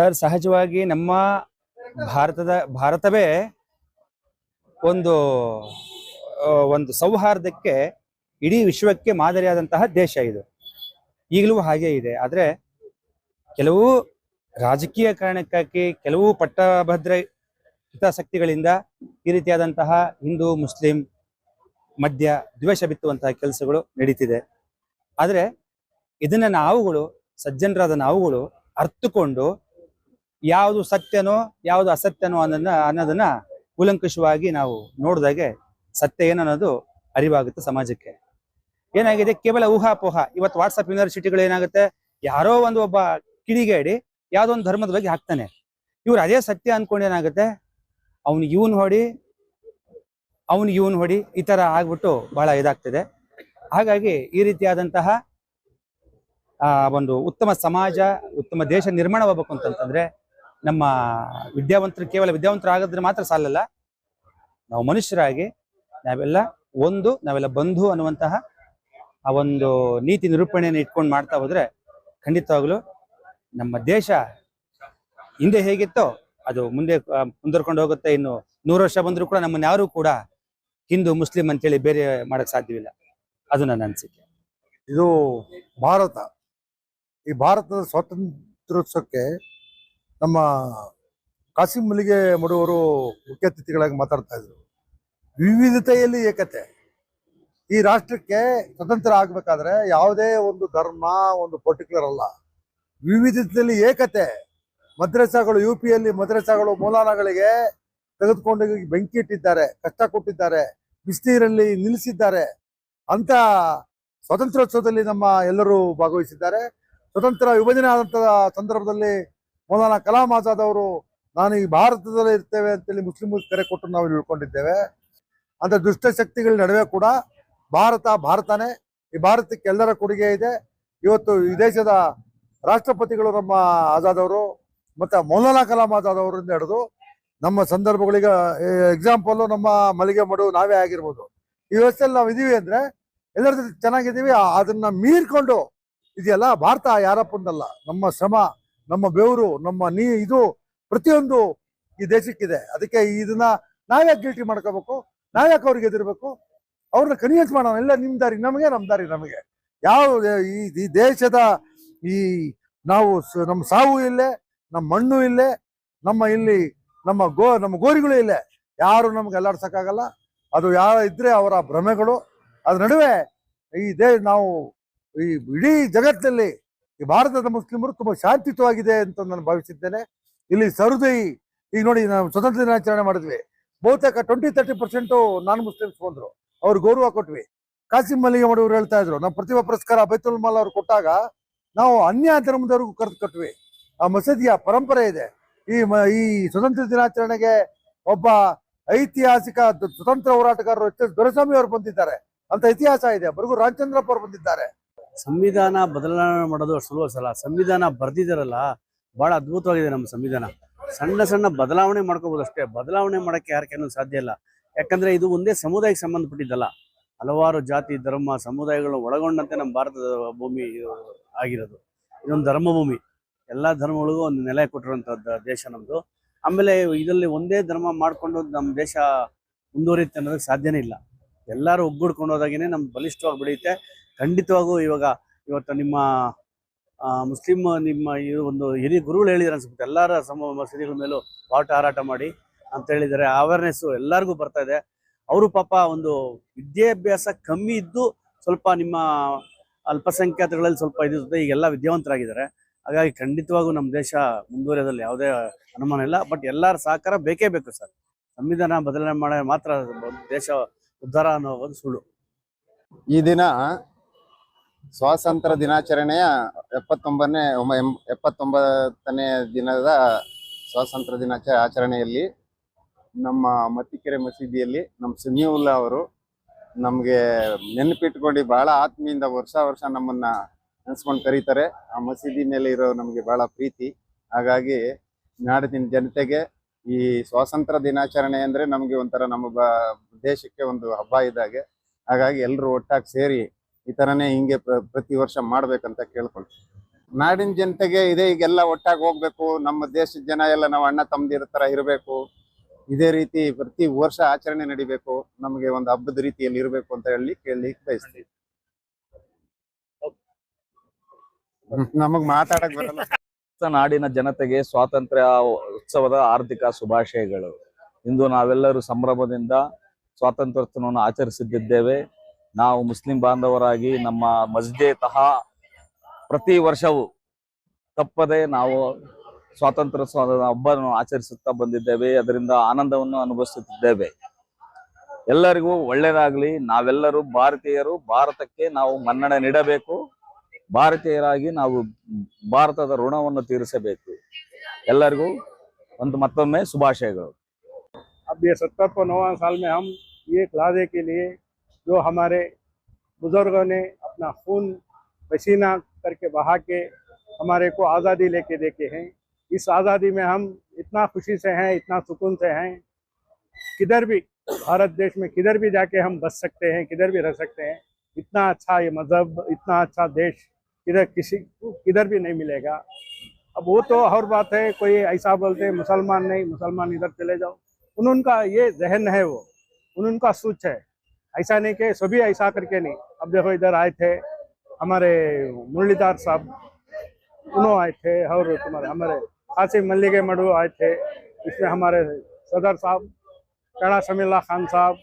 Sir, ಸಹಜವಾಗಿ ನಮ್ಮ ಭಾರತದ, ಭಾರತವೇ ಒಂದು ಒಂದು ಸೌಹಾರ್ದಕ್ಕೆ ಇಡೀ ವಿಶ್ವಕ್ಕೆ ಮಾದರಿಯಾದಂತಹ ದೇಶ ಇದು. ಈಗಲೂ ಹಾಗೆ ಇದೆ. ಆದರೆ ಕೆಲವು ರಾಜಕೀಯ ಕಾರಣಕ್ಕಾಗಿ, ಕೆಲವು ಪಟ್ಟಭದ್ರ ಹಿತಾಸಕ್ತಿಗಳಿಂದ ಈ ರೀತಿಯಾದಂತಹ ಹಿಂದೂ, ಮುಸ್ಲಿಂ ಮಧ್ಯ ದ್ವೇಷ ಬಿತ್ತುವಂತಹ ಕೆಲಸಗಳು ನಡೀತಿದೆ. ಆದರೆ ಇದನ್ನ ನಾವುಗಳು, ಸಜ್ಜನರಾದ ನಾವುಗಳು ಅರ್ಥಕೊಂಡು ಯಾವುದು ಸತ್ಯನೋ, ಯಾವುದು ಅಸತ್ಯನೋ ಅನ್ನೋದನ್ನ ಅನ್ನೋದನ್ನ ಕೂಲಂಕುಷವಾಗಿ ನಾವು ನೋಡಿದಾಗೆ ಸತ್ಯ ಏನನ್ನೋದು ಅರಿವಾಗುತ್ತೆ ಸಮಾಜಕ್ಕೆ. ಏನಾಗಿದೆ? ಕೇವಲ ಊಹಾಪೋಹ. ಇವತ್ತು ವಾಟ್ಸಪ್ ಯೂನಿವರ್ಸಿಟಿಗಳು ಏನಾಗುತ್ತೆ? ಯಾರೋ ಒಂದು ಒಬ್ಬ ಕಿಡಿಗೇಡಿ ಯಾವುದೋ ಒಂದು ಧರ್ಮದ ಬಗ್ಗೆ ಹಾಕ್ತಾನೆ. ಇವ್ರು ಅದೇ ಸತ್ಯ ಅನ್ಕೊಂಡು ಏನಾಗುತ್ತೆ? ಅವ್ನು ಇವನ್ ಹೊಡಿ ಅವನು ಇವನ್ ಹೊಡಿ ಈ ತರ ಆಗ್ಬಿಟ್ಟು ಬಹಳ ಇದಾಗ್ತದೆ. ಹಾಗಾಗಿ ಈ ರೀತಿಯಾದಂತಹ ಒಂದು ಉತ್ತಮ ಸಮಾಜ, ಉತ್ತಮ ದೇಶ ನಿರ್ಮಾಣವಾಗಬೇಕು ಅಂತಂತಂದ್ರೆ ನಮ್ಮ ವಿದ್ಯಾವಂತರು ಕೇವಲ ವಿದ್ಯಾವಂತರು ಆಗೋದ್ರೆ ಮಾತ್ರ ಸಾಲಲ್ಲ. ನಾವು ಮನುಷ್ಯರಾಗಿ ನಾವೆಲ್ಲ ಒಂದು, ನಾವೆಲ್ಲ ಬಂಧು ಅನ್ನುವಂತಹ ಆ ಒಂದು ನೀತಿ ನಿರೂಪಣೆಯನ್ನು ಇಟ್ಕೊಂಡು ಮಾಡ್ತಾ ಹೋದ್ರೆ ಖಂಡಿತವಾಗ್ಲು ನಮ್ಮ ದೇಶ ಹಿಂದೆ ಹೇಗಿತ್ತೋ ಅದು ಮುಂದೆ ಮುಂದರ್ಕೊಂಡು ಹೋಗುತ್ತೆ. ಇನ್ನು ನೂರು ವರ್ಷ ಬಂದರೂ ಕೂಡ ನಮ್ಮನ್ನ ಯಾರು ಕೂಡ ಹಿಂದೂ, ಮುಸ್ಲಿಂ ಅಂತೇಳಿ ಬೇರೆ ಮಾಡಕ್ ಸಾಧ್ಯವಿಲ್ಲ. ಅದು ನನ್ನ ಅನಿಸಿಕೆ. ಇದು ಭಾರತ. ಈ ಭಾರತದ ಸ್ವಾತಂತ್ರ್ಯೋತ್ಸವಕ್ಕೆ ನಮ್ಮ ಕಾಸಿಂ ಮಲ್ಲಿಗೆ ಮಡುವರು ಮುಖ್ಯ ಅತಿಥಿಗಳಾಗಿ ಮಾತಾಡ್ತಾ ಇದ್ರು. ವಿವಿಧತೆಯಲ್ಲಿ ಏಕತೆ. ಈ ರಾಷ್ಟ್ರಕ್ಕೆ ಸ್ವತಂತ್ರ ಆಗ್ಬೇಕಾದ್ರೆ ಯಾವುದೇ ಒಂದು ಧರ್ಮ, ಒಂದು ಪರ್ಟಿಕ್ಯುಲರ್ ಅಲ್ಲ. ವಿವಿಧತೆಯಲ್ಲಿ ಏಕತೆ. ಮದ್ರಸಾಗಳು ಯು ಪಿಯಲ್ಲಿ ಮದ್ರಸಾಗಳು ಮೂಲಾನಗಳಿಗೆ ತೆಗೆದುಕೊಂಡು ಬೆಂಕಿ ಇಟ್ಟಿದ್ದಾರೆ, ಕಷ್ಟ ಕೊಟ್ಟಿದ್ದಾರೆ, ಬಿಸಿನೀರಲ್ಲಿ ನಿಲ್ಲಿಸಿದ್ದಾರೆ. ಅಂತ ಸ್ವಾತಂತ್ರ್ಯೋತ್ಸವದಲ್ಲಿ ನಮ್ಮ ಎಲ್ಲರೂ ಭಾಗವಹಿಸಿದ್ದಾರೆ. ಸ್ವತಂತ್ರ ವಿಭಜನೆ ಆದಂತಹ ಸಂದರ್ಭದಲ್ಲಿ ಮೌಲಾನಾ ಕಲಾಂ ಆಜಾದ್ ಅವರು, ನಾನು ಈ ಭಾರತದಲ್ಲೇ ಇರ್ತೇವೆ ಅಂತೇಳಿ ಮುಸ್ಲಿಂ ಕರೆ ಕೊಟ್ಟು ನಾವು ತಿಳ್ಕೊಂಡಿದ್ದೇವೆ ಅಂತ ದುಷ್ಟ ಶಕ್ತಿಗಳ ನಡುವೆ ಕೂಡ ಭಾರತ, ಭಾರತನೇ. ಈ ಭಾರತಕ್ಕೆ ಎಲ್ಲರ ಕೊಡುಗೆ ಇದೆ. ಇವತ್ತು ಈ ದೇಶದ ರಾಷ್ಟ್ರಪತಿಗಳು ನಮ್ಮ ಆಜಾದ್ ಅವರು ಮತ್ತೆ ಮೌಲಾನಾ ಕಲಾಂ ಆಜಾದ್ ಅವರಿಂದ ಹಿಡಿದು ನಮ್ಮ ಸಂದರ್ಭಗಳಿಗೆ ಎಕ್ಸಾಂಪಲ್ ನಮ್ಮ ಮಲ್ಲಿಗೆ ಮಡು ನಾವೇ ಆಗಿರ್ಬೋದು. ಈ ವ್ಯವಸ್ಥೆಯಲ್ಲಿ ನಾವು ಇದೀವಿ ಅಂದ್ರೆ ಎಲ್ಲರ ಜೊತೆ ಚೆನ್ನಾಗಿದ್ದೀವಿ. ಅದನ್ನ ಮೀರ್ಕೊಂಡು ಇದೆಯಲ್ಲ, ಭಾರತ ಯಾರಪ್ಪಂದಲ್ಲ, ನಮ್ಮ ಶ್ರಮ. ನಮ್ಮ ಬೆವರು, ನಮ್ಮ ನೀ ಇದು ಪ್ರತಿಯೊಂದು ಈ ದೇಶಕ್ಕಿದೆ. ಅದಕ್ಕೆ ಇದನ್ನ ನಾವ್ಯಾಕೆ ಗಿಲ್ಟಿ ಮಾಡ್ಕೋಬೇಕು? ನಾವ್ಯಾಕೆ ಅವ್ರಿಗೆ ಎದಿರ್ಬೇಕು ಅವ್ರನ್ನ ಕನ್ವಿನ್ಸ್ ಮಾಡೋಣ. ಎಲ್ಲ ನಿಮ್ ದಾರಿ ನಮಗೆ ನಮ್ಮ ದಾರಿ ನಮಗೆ. ಯಾವ, ಈ ದೇಶದ ಈ ನಾವು ನಮ್ಮ ಸಾವು ಇಲ್ಲೇ, ನಮ್ಮ ಮಣ್ಣು ಇಲ್ಲೇ, ನಮ್ಮ ಇಲ್ಲಿ ನಮ್ಮ ಗೋ, ನಮ್ಮ ಗೋರಿಗಳು ಇಲ್ಲೇ. ಯಾರು ನಮ್ಗೆ ಅಲ್ಲಾಡ್ಸೋಕ್ಕಾಗಲ್ಲ. ಅದು ಯಾರ ಇದ್ರೆ ಅವರ ಭ್ರಮೆಗಳು. ಅದ್ರ ನಡುವೆ ಈ ದೇ, ನಾವು ಈ ಇಡೀ ಜಗತ್ತಿನಲ್ಲಿ ಈ ಭಾರತದ ಮುಸ್ಲಿಮರು ತುಂಬಾ ಶಾಂತಿಯುತವಾಗಿದೆ ಅಂತ ನಾನು ಭಾವಿಸಿದ್ದೇನೆ. ಇಲ್ಲಿ ಸರ್ದೈ, ಈಗ ನೋಡಿ ನಾವು ಸ್ವತಂತ್ರ ದಿನಾಚರಣೆ ಮಾಡಿದ್ವಿ. ಬಹುತೇಕ twenty thirty percent non Muslims ಬಂದ್ರು. ಅವ್ರು ಗೌರವ ಕೊಟ್ವಿ. ಕಾಸಿಂ ಮಲ್ಲಿಗೆ ಮಾಡೋರು ಹೇಳ್ತಾ ಇದ್ರು, ನಾವು ಪ್ರತಿಭಾ ಪುರಸ್ಕಾರ ಬೈತುಲ್ ಮಾಲ್ ಅವ್ರು ಕೊಟ್ಟಾಗ ನಾವು ಅನ್ಯ ಧರ್ಮದವ್ರಿಗೂ ಕರೆದು ಕೊಟ್ವಿ. ಆ ಮಸೀದಿಯ ಪರಂಪರೆ ಇದೆ. ಈ ಈ ಸ್ವತಂತ್ರ ದಿನಾಚರಣೆಗೆ ಒಬ್ಬ ಐತಿಹಾಸಿಕ ಸ್ವತಂತ್ರ ಹೋರಾಟಗಾರರು ಎಚ್ ಎಸ್ ದೊರೆಸ್ವಾಮಿ ಅವರು ಬಂದಿದ್ದಾರೆ. ಅಂತ ಇತಿಹಾಸ ಇದೆ. ಬರಗು ರಾಮಚಂದ್ರಪ್ಪ ಅವರು ಬಂದಿದ್ದಾರೆ. ಸಂವಿಧಾನ ಬದಲಾವಣೆ ಮಾಡೋದು ಅಷ್ಟು ಸುಲಭ ಸಲ ಸಂವಿಧಾನ ಬರ್ದಿದಾರಲ್ಲ ಬಹಳ ಅದ್ಭುತವಾಗಿದೆ ನಮ್ಮ ಸಂವಿಧಾನ. ಸಣ್ಣ ಸಣ್ಣ ಬದಲಾವಣೆ ಮಾಡ್ಕೋಬಹುದು ಅಷ್ಟೇ. ಬದಲಾವಣೆ ಮಾಡಕ್ಕೆ ಯಾರ ಸಾಧ್ಯ ಇಲ್ಲ. ಯಾಕಂದ್ರೆ ಇದು ಒಂದೇ ಸಮುದಾಯಕ್ಕೆ ಸಂಬಂಧಪಟ್ಟಿದ್ದಲ್ಲ. ಹಲವಾರು ಜಾತಿ, ಧರ್ಮ, ಸಮುದಾಯಗಳು ಒಳಗೊಂಡಂತೆ ನಮ್ಮ ಭಾರತದ ಭೂಮಿ ಆಗಿರೋದು. ಇದೊಂದು ಧರ್ಮಭೂಮಿ. ಎಲ್ಲ ಧರ್ಮಗಳಿಗೂ ಒಂದು ನೆಲೆ ಕೊಟ್ಟಿರುವಂತದ್ದು ದೇಶ ನಮ್ಮದು ಆಮೇಲೆ ಇದರಲ್ಲಿ ಒಂದೇ ಧರ್ಮ ಮಾಡ್ಕೊಂಡು ನಮ್ಮ ದೇಶ ಮುಂದುವರಿಯುತ್ತೆ ಅನ್ನೋದಕ್ಕೆ ಸಾಧ್ಯನೇ ಇಲ್ಲ. ಎಲ್ಲರೂ ಒಗ್ಗೂಡ್ಕೊಂಡು ಹೋದಾಗೇನೆ ನಮ್ಮ ಬಲಿಷ್ಠವಾಗಿ ಬೆಳೆಯುತ್ತೆ. ಖಂಡಿತವಾಗೂ ಇವಾಗ ಇವತ್ತು ನಿಮ್ಮ ಮುಸ್ಲಿಂ, ನಿಮ್ಮ ಈ ಒಂದು ಹಿರಿಯ ಗುರುಗಳು ಹೇಳಿದ್ರೆ ಅನ್ಸುತ್ತೆ, ಎಲ್ಲರ ಸಮ ಮೇಲೂ ಬಾವುಟ ಹಾರಾಟ ಮಾಡಿ ಅಂತ ಹೇಳಿದರೆ ಅವೇರ್ನೆಸ್ಸು ಎಲ್ಲರಿಗೂ ಬರ್ತಾ ಇದೆ. ಅವರು ಪಾಪ ಒಂದು ವಿದ್ಯಾಭ್ಯಾಸ ಕಮ್ಮಿ ಇದ್ದು ಸ್ವಲ್ಪ ನಿಮ್ಮ ಅಲ್ಪಸಂಖ್ಯಾತಗಳಲ್ಲಿ ಸ್ವಲ್ಪ ಇದಿರುತ್ತೆ ಈಗೆಲ್ಲ ವಿದ್ಯಾವಂತರಾಗಿದ್ದಾರೆ. ಹಾಗಾಗಿ ಖಂಡಿತವಾಗೂ ನಮ್ಮ ದೇಶ ಮುಂದುವರಿಯೋದಲ್ಲಿ ಯಾವುದೇ ಅನುಮಾನ ಇಲ್ಲ. ಬಟ್ ಎಲ್ಲರ ಸಹಕಾರ ಬೇಕೇ ಬೇಕು ಸರ್. ಸಂವಿಧಾನ ಬದಲಾವಣೆ ಮಾಡಿ ಮಾತ್ರ ದೇಶ ಉದ್ಧಾರ ಅನ್ನೋ ಸುಳ್ಳು. ಈ ದಿನ ಸ್ವಾತಂತ್ರ್ಯ ದಿನಾಚರಣೆಯ ಎಪ್ಪತ್ತೊಂಬತ್ತನೇ ಎಪ್ಪತ್ತೊಂಬತ್ತನೇ ದಿನದ ಸ್ವಾತಂತ್ರ್ಯ ದಿನಾಚ, ಆಚರಣೆಯಲ್ಲಿ ನಮ್ಮ ಮತ್ತಿಕೆರೆ ಮಸೀದಿಯಲ್ಲಿ ನಮ್ಮ ಸಮೀವುಲ್ಲಾ ಅವರು ನಮಗೆ ನೆನಪಿಟ್ಕೊಂಡು ಬಹಳ ಆತ್ಮೀಯಿಂದ ವರ್ಷ ವರ್ಷ ನಮ್ಮನ್ನ ನೆನೆಸ್ಕೊಂಡು ಕರೀತಾರೆ. ಆ ಮಸೀದಿ ಮೇಲೆ ಇರೋ ನಮಗೆ ಬಹಳ ಪ್ರೀತಿ. ಹಾಗಾಗಿ ನಾಡಿನ ಜನತೆಗೆ ಈ ಸ್ವಾತಂತ್ರ್ಯ ದಿನಾಚರಣೆ ಅಂದ್ರೆ ನಮಗೆ ಒಂಥರ ನಮ್ಮ ದೇಶಕ್ಕೆ ಒಂದು ಹಬ್ಬ ಇದ್ದಾಗೆ ಹಾಗಾಗಿ ಎಲ್ಲರೂ ಒಟ್ಟಾಗಿ ಸೇರಿ ಈ ತರನೇ ಹಿಂಗೆ ಪ್ರತಿ ವರ್ಷ ಮಾಡ್ಬೇಕಂತ ಕೇಳ್ಕೊಳ್ತೀವಿ ನಾಡಿನ ಜನತೆಗೆ ಇದೇ ಈಗೆಲ್ಲ ಒಟ್ಟಾಗಿ ಹೋಗ್ಬೇಕು, ನಮ್ಮ ದೇಶದ ಜನ ಎಲ್ಲ ನಾವು ಅಣ್ಣ ತಮ್ಮದಿರ ತರ ಇರಬೇಕು. ಇದೇ ರೀತಿ ಪ್ರತಿ ವರ್ಷ ಆಚರಣೆ ನಡಿಬೇಕು, ನಮಗೆ ಒಂದು ಹಬ್ಬದ ರೀತಿಯಲ್ಲಿ ಇರಬೇಕು ಅಂತ ಹೇಳಿ ಕೇಳಿ ಬಯಸ್ತೀವಿ. ನಮಗ್ ಮಾತಾಡಕ್ ಬರಲ್ಲ. ನಾಡಿನ ಜನತೆಗೆ ಸ್ವಾತಂತ್ರ್ಯ ಉತ್ಸವದ ಆರ್ಥಿಕ ಶುಭಾಶಯಗಳು. ಇಂದು ನಾವೆಲ್ಲರೂ ಸಂಭ್ರಮದಿಂದ ಸ್ವಾತಂತ್ರ್ಯೋತ್ಸವವನ್ನು ಆಚರಿಸುತ್ತಿದ್ದೇವೆ ನಾವು ಮುಸ್ಲಿಂ ಬಾಂಧವರಾಗಿ ನಮ್ಮ ಮಸ್ಜಿದೆ ತಹ ಪ್ರತಿ ವರ್ಷವೂ ತಪ್ಪದೆ ನಾವು ಸ್ವಾತಂತ್ರ್ಯೋತ್ಸವದ ಹಬ್ಬವನ್ನು ಆಚರಿಸುತ್ತಾ ಬಂದಿದ್ದೇವೆ ಅದರಿಂದ ಆನಂದವನ್ನು ಅನುಭವಿಸುತ್ತಿದ್ದೇವೆ ಎಲ್ಲರಿಗೂ ಒಳ್ಳೆಯದಾಗ್ಲಿ ನಾವೆಲ್ಲರೂ ಭಾರತೀಯರು ಭಾರತಕ್ಕೆ ನಾವು ಮನ್ನಣೆ ನೀಡಬೇಕು ಭಾರತೀಯರಾಗಿ ನಾವು ಭಾರತದ ಋಣವನ್ನು ತೀರಿಸಬೇಕು ಎಲ್ಲರಿಗೂ ಒಂದು ಮತ್ತೊಮ್ಮೆ ಶುಭಾಶಯಗಳು अब ये सत्तर को नौवा साल में हम ये लादे के लिए जो हमारे बुज़ुर्गों ने अपना खून पसीना करके बहा के हमारे को आज़ादी लेके देखे हैं। इस आज़ादी में हम इतना खुशी से हैं, इतना सुकून से हैं। किधर भी, भारत देश में किधर भी जाके हम बस सकते हैं, किधर भी रह सकते हैं। इतना अच्छा ये मज़हब, इतना अच्छा देश, किधर किसी किधर भी नहीं मिलेगा। अब वो तो और बात है, कोई ऐसा बोलते मुसलमान नहीं, मुसलमान इधर चले जाओ। उनका ये जहन है वो। उनका सोच है। ऐसा नहीं कि सभी ऐसा करके नहीं। अब देखो, इधर आए थे हमारे मुरलीधार साहब उन्होंने आए थे, और तुम्हारे हमारे कासिम मल्लिके मडू आए थे, इसमें हमारे सदर साहब कड़ा समील्ला खान साहब